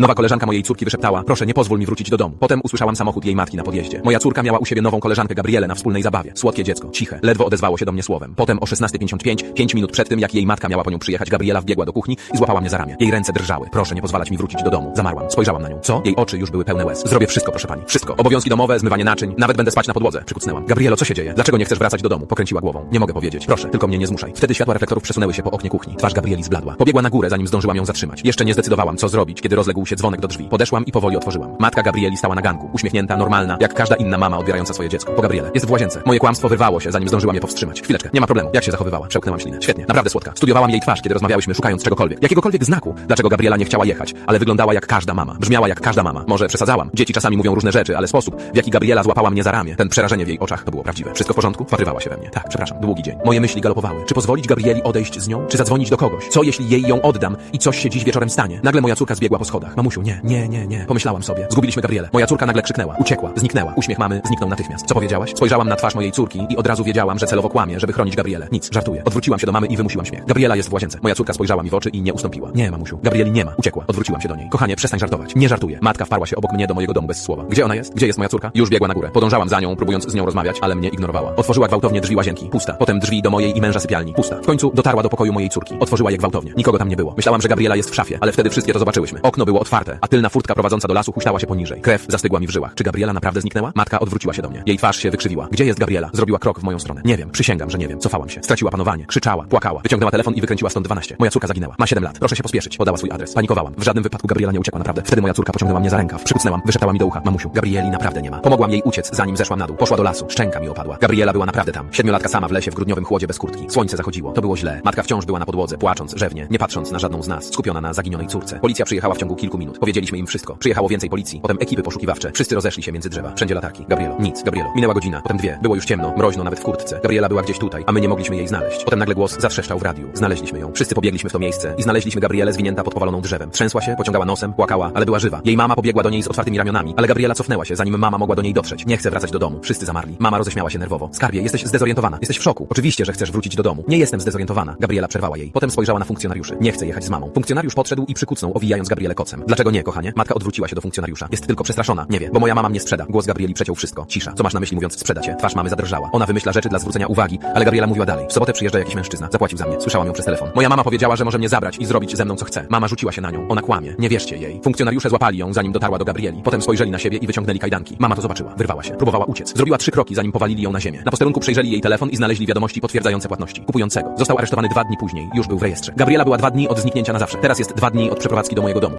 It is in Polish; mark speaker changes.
Speaker 1: Nowa koleżanka mojej córki wyszeptała, proszę nie pozwól mi wrócić do domu. Potem usłyszałam samochód jej matki na podjeździe. Moja córka miała u siebie nową koleżankę Gabrielę na wspólnej zabawie. Słodkie dziecko, ciche, ledwo odezwało się do mnie słowem. Potem o 16.55, 5 minut przed tym, jak jej matka miała po nią przyjechać, Gabriela wbiegła do kuchni i złapała mnie za ramię. Jej ręce drżały. Proszę nie pozwalać mi wrócić do domu. Zamarłam. Spojrzałam na nią. Co? Jej oczy już były pełne łez. Zrobię wszystko, proszę pani. Wszystko. Obowiązki domowe, zmywanie naczyń, nawet będę spać na podłodze. Przykucnęłam. Gabrielo, co się dzieje? Dlaczego nie chcesz wracać do domu? Pokręciła głową. Nie mogę powiedzieć. Proszę, tylko mnie nie zmuszaj. Wtedy światła reflektorów przesunęły się po oknie kuchni. Twarz Gabrieli zbladła. Pobiegła na górę, zanim zdążyłam ją zatrzymać. Jeszcze nie zdecydowałam, co zrobić, kiedy rozległ się dzwonek do drzwi. Podeszłam i powoli otworzyłam. Matka Gabrieli stała na ganku, uśmiechnięta, normalna, jak każda inna mama odbierająca swoje dziecko. Po Gabriele. Jest w łazience. Moje kłamstwo wyrwało się, zanim zdążyłam je powstrzymać. Chwileczkę, nie ma problemu. Jak się zachowywała? Przełknęłam ślinę. Świetnie, naprawdę słodka. Studiowałam jej twarz, kiedy rozmawiałyśmy, szukając czegokolwiek. Jakiegokolwiek znaku, dlaczego Gabriela nie chciała jechać, ale wyglądała jak każda mama. Brzmiała jak każda mama. Może przesadzałam. Dzieci czasami mówią różne rzeczy, ale sposób, w jaki Gabriela złapała mnie za ramię, ten przerażenie w jej oczach, to było prawdziwe. Wszystko w porządku? Wpatrywała się we mnie. Tak, przepraszam. Długi dzień. Moje myśli galopowały. Czy pozwolić Gabrieli odejść z nią? Czy zadzwonić do kogoś? Co jeśli jej ją oddam i coś się dziś wieczorem stanie? Nagle moja córka zbiegła po schodach. Mamusiu, nie, nie, nie, nie. Pomyślałam sobie. Zgubiliśmy Gabrielę. Moja córka nagle krzyknęła. Uciekła. Zniknęła. Uśmiech mamy zniknął natychmiast. Co powiedziałaś? Spojrzałam na twarz mojej córki i od razu wiedziałam, że celowo kłamie, żeby chronić Gabrielę. Nic, żartuję. Odwróciłam się do mamy i wymusiłam śmiech. Gabriela jest w łazience. Moja córka spojrzała mi w oczy i nie ustąpiła. Nie, mamusiu. Gabrieli nie ma. Uciekła. Odwróciłam się do niej. Kochanie, przestań żartować. Nie żartuję. Matka wparła się obok mnie do mojego domu bez słowa. Gdzie ona jest? Gdzie jest moja córka? Już biegła na górę. Podążałam za nią, próbując z nią rozmawiać, ale mnie ignorowała. Otworzyła gwałtownie drzwi łazienki. Pusta. Potem drzwi do mojej i męża sypialni. Pusta. W końcu dotarła do pokoju mojej córki. Otworzyła je gwałtownie. Nikogo tam nie było. Myślałam, że Gabriela jest w szafie, ale wtedy wszystkie to zobaczyłyśmy. Okno było otwarte, a tylna furtka prowadząca do lasu huśtała się poniżej. Krew zastygła mi w żyłach. Czy Gabriela naprawdę zniknęła? Matka odwróciła się do mnie. Jej twarz się wykrzywiła. Gdzie jest Gabriela? Zrobiła krok w moją stronę. Nie wiem. Przysięgam, że nie wiem. Cofałam się. Straciła panowanie. Krzyczała. Płakała. Wyciągnęła telefon i wykręciła stąd 12. Moja córka zaginęła. Ma 7 lat. Proszę się pospieszyć. Podała swój adres. Panikowałam. W żadnym wypadku Gabriela nie uciekła naprawdę. Wtedy moja córka pociągnęła mnie za rękaw. Przykucnęłam. Wyszeptała mi do ucha. Mamusiu, Gabrieli naprawdę nie ma. Pomogłam jej uciec, zanim zeszłam na dół. Poszła do lasu. Szczęka mi opadła. Gabriela była naprawdę tam. Siedmiolatka sama w lesie w grudniowym chłodzie bez kurtki. Słońce zachodziło. To było źle. Matka wciąż była na podłodze, płacząc, rzewnie, nie patrząc na żadną z nas, skupiona na zaginionej córce. Policja przyjechała w ciągu kilku minut. Powiedzieliśmy im wszystko. Przyjechało więcej policji, potem ekipy poszukiwawcze. Wszyscy rozeszli się między drzewa. Wszędzie latarki. Gabrielo. Nic. Gabrielo. Minęła godzina, potem dwie. Było już ciemno, mroźno nawet w kurtce. Gabriela była gdzieś tutaj, a my nie mogliśmy jej znaleźć. Potem nagle głos zatrzeszczał w radiu. Znaleźliśmy ją. Wszyscy pobiegliśmy w to miejsce i znaleźliśmy Gabrielę zwinięta pod powaloną drzewem. Trzęsła się, pociągała nosem, płakała, ale była żywa. Jej mama pobiegła do niej z otwartymi ramionami, ale Gabriela cofnęła się, zanim mama mogła do niej dotrzeć. Nie chcę wracać do domu. Wszyscy zamarli. Mama roześmiała się nerwowo. Skarbie, jesteś zdezorientowana. Jesteś w szoku. Oczywiście, że chcesz wrócić do domu. Nie jestem zdezorientowana. Gabriela przerwała jej. Potem spojrzała na funkcjonariuszy. Nie chcę jechać z mamą. Funkcjonariusz podszedł i przykucnął, owijając Gabrielę kocem. Dlaczego nie, kochanie? Matka odwróciła się do funkcjonariusza. Jest tylko przestraszona. Nie wie, bo moja mama mnie sprzeda. Głos Gabrieli przeciął wszystko. Cisza. Co masz na myśli mówiąc sprzeda cię? Twarz mamy zadrżała. Ona wymyśla rzeczy dla zwrócenia uwagi, ale Gabriela mówiła dalej. W sobotę przyjeżdża jakiś mężczyzna. Zapłacił za mnie. Słyszałam ją przez telefon. Moja mama powiedziała, że może mnie zabrać i zrobić ze mną co chce. Mama rzuciła się na nią. Ona kłamie. Nie wierzcie jej. Funkcjonariusze złapali ją, zanim dotarła do Gabrieli. Potem spojrzeli na siebie i wyciągnęli kajdanki. Mama to zobaczyła. Wyrwała się. Próbowała uciec. Zrobiła trzy kroki, zanim powalili ją na ziemię. Na posterunku przejrzeli jej telefon i znaleźli wiadomości potwierdzające płatności. Kupującego. Został aresztowany dwa dni później. Już był w rejestrze. Gabriela była dwa dni od zniknięcia na zawsze. Teraz jest dwa dni od przeprowadzki do mojego domu.